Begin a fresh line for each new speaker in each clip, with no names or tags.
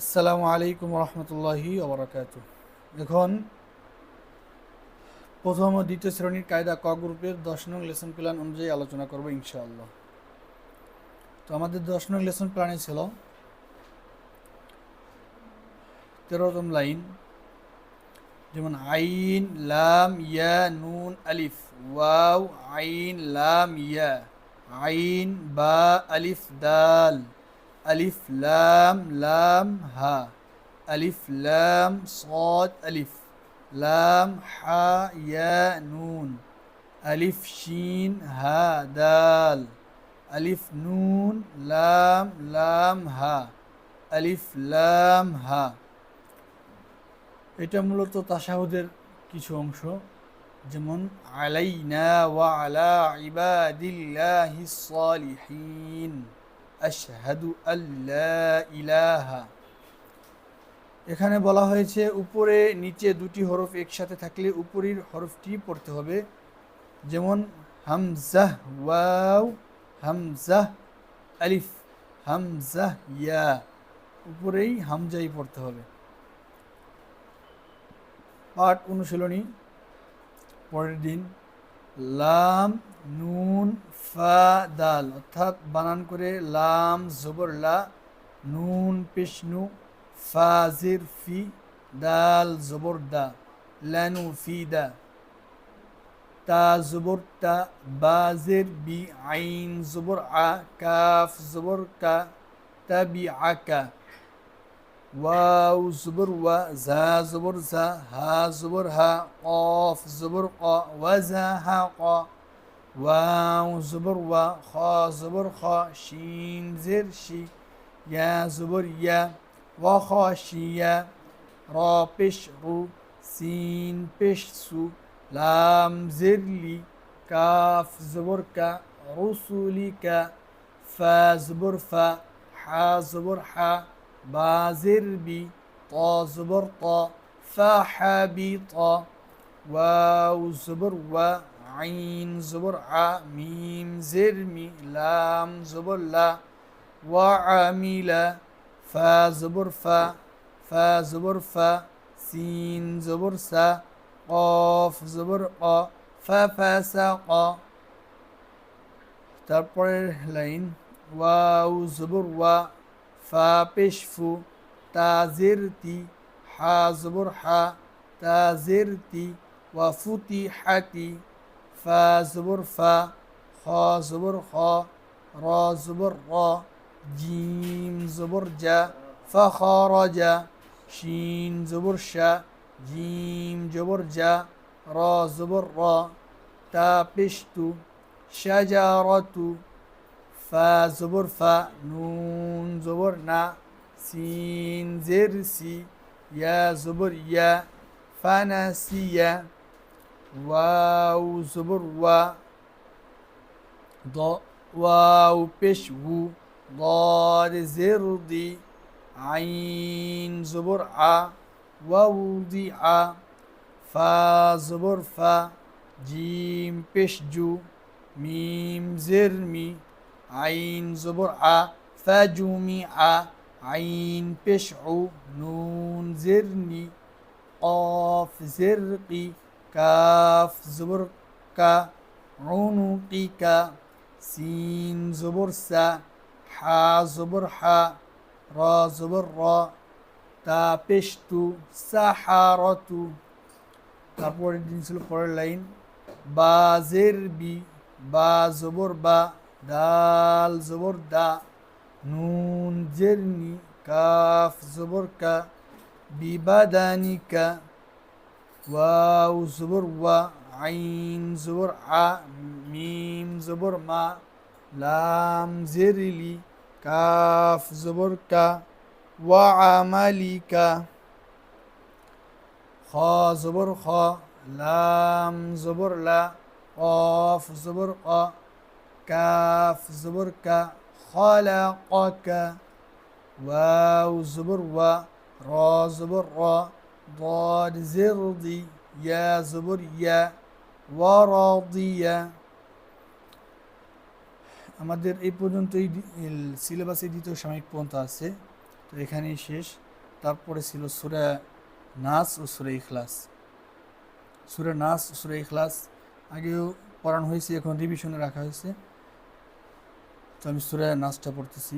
আসসালামু আলাইকুম রহমতুল্লাহি ওবরাকাত এখন প্রথম ও দ্বিতীয় শ্রেণির কায়দা ক গ্রুপের দশ নং লেসন প্ল্যান অনুযায়ী আলোচনা করব ইনশাআল্লাহ। তো আমাদের দশ নং লেসন প্ল্যানে ছিল তেরোতম লাইন, যেমন আইন, লাম, ইয়া, নুন, আলিফ, ওয়াও, আইন, লাম, ইয়া, আইন, বা, আলিফ, দাল। ألف لام لام ها ألف لام صاد ألف لام حا يا نون ألف شين ها دال ألف نون لام لام ها ألف لام ها এটা মূলত তাশাহুদের কিছু অংশ যেমন আলাইনা ওয়া আলা ইবাদিল্লাহিস সালিহিন আশহাদু ইলাহা। এখানে বলা হয়েছে, উপরে, নিচে দুটি হরফ একসাথে থাকলে উপরের হরফটি পড়তে হবে। যেমন, হামজাহ, ওয়াও, হামজাহ, আলিফ, হামজাহ, ইয়া। উপরেই হামজাই পড়তে হবে। পাঠ অনুশীলনী, পরের দিন, লাম, নুন ফা, দাল, অর্থাৎ বানান করে লাম, জবর নুন, পিষ্ণু ফা জির ফি, দাল, জবর, দা লানু ফি, দা। তা, জবর, তা বা জের বি, আইন, জবর, আ, কাফ, জবর, কা, তা, বি আকা ওয়াউ জবর, ওয়া ঝা জবর ঝা হা, জবর, হা কফ জবর ক ওয়া ঝা হা ক واو زبر و خا زبر خا شين زر شي يا زبر يا وخاشية را بش رو سين بش سو لام زر لي كاف زبر كا رسولك فا زبر فا حا زبر حا بازر بي طا زبر طا فحبط واو زبر و عين زبر ع ميم زرمي لام زبر لا وعمل فا زبر فا فا زبر فا سين زبر سا قاف زبر قا ففسق তারপরের লাইন ওয়াউ জবর ওয়া ফা পেশ ফু তাজের তি হা জবর হা তাজের তি ওয়া ফুতি হাতি ফা জবর ফা, খ জবর খ, র জবর র, জিম জবর জা ফখরজা শিন জবর শা, জিম জবর জা, র জবর র, তা পেশতু, শাজারতু, ফা জবর ফা, নুন জবর না, সিন জের সি, ইয়া জবর ইয়া ফানাসিয়া واو زبر و ض واو پیش و ضاد زر دی عین زبر ع ووضع فا زبر فا جیم پیش جو میم زرمی عین زبر ع فجمع عين بشعو نون زرني قاف زرقي কাফ, জবর কা টিকা সিন, জবর সা, হা, জবর হা, র, জবর র, তা পেস্টু সাহারতু তারপরের দিন ছিল পরের লাইন, বা, জের, বি, বা, জবর, বা, দাল, জবর, দা, নুন জেরনি কাফ, জবর, কা বিবাদানিকা ওয়াউ জবর ওয়া আইন জবর আ মিম জবর মা লাম জেরিলি কাফ জবর কা ওয়া আমালিকা খ জবর খ লাম জবর লা قاف زبر قا كاف زبر كا خلقك واو زبر وا را زبر را ضاد زر ضي يا زبر يا ورضيا আমাদের এই পর্যন্তই সিলেবাসে দ্বিতীয় সাময়িক পর্যন্ত আছে তো এখানেই শেষ তারপরে ছিল সুরা নাস ও সুরে ইখলাস সুরে নাস ও সুরে ইখলাস আগেও পড়ানো হয়েছে এখন রিভিশনে রাখা হয়েছে তো আমি সুরে নাচটা পড়তেছি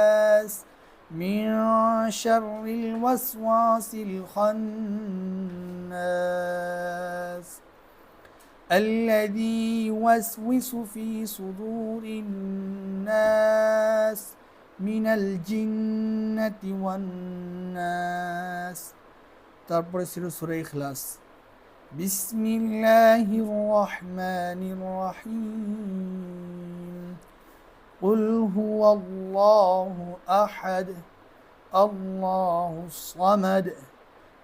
شر الوسواس الخناس الذي يوسوس في صدور الناس من الجنة والناس তারপরে ছিল সূরা ইখলাস বিসমিল্লাহির রহমানির রহিম قل هو الله أحد الله الصمد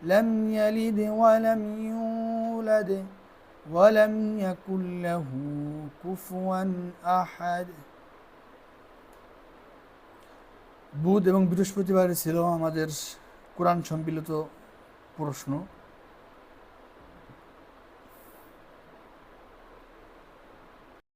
لم يلد ولم يولد ولم يكن له كفوا أحد বুধ এবং বৃহস্পতিবার ছিল আমাদের কোরআন সম্মিলিত প্রশ্ন